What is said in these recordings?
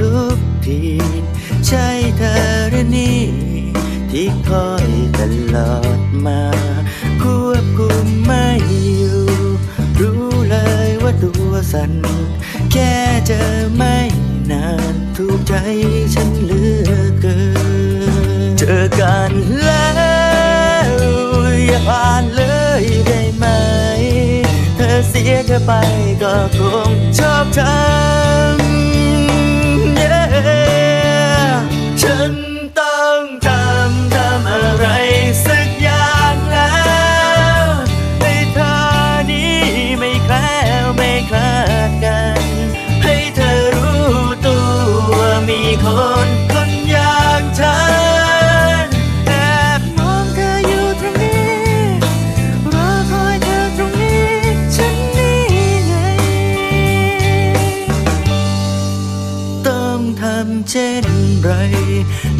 ทุกทีใช่เธอหรือนี่ที่คอยตลอดมา ควบคุมไม่อยู่ รู้เลยว่าตัวสั่นแค่เจอไม่นานถูกใจฉันเหลือเกินเจอกันแล้วอย่าผ่านเลยได้ไหม เธอเสียเธอไปก็คงชอบทำ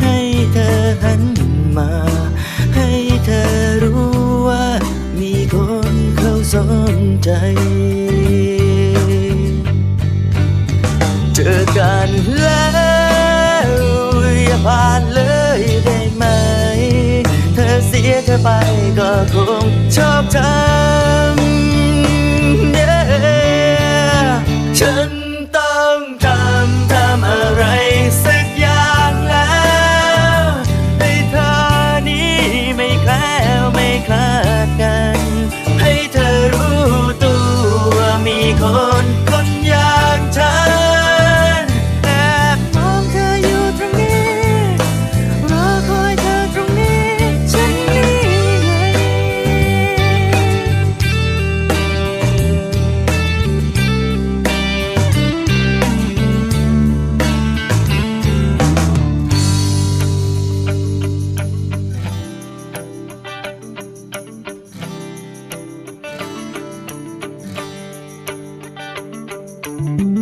ให้เธอหันมา ให้เธอรู้ว่า มีคนเขาสนใจ เจอกันแล้วอย่าผ่านเลยได้ไหม เธอเสียเธอไปก็คง ฉั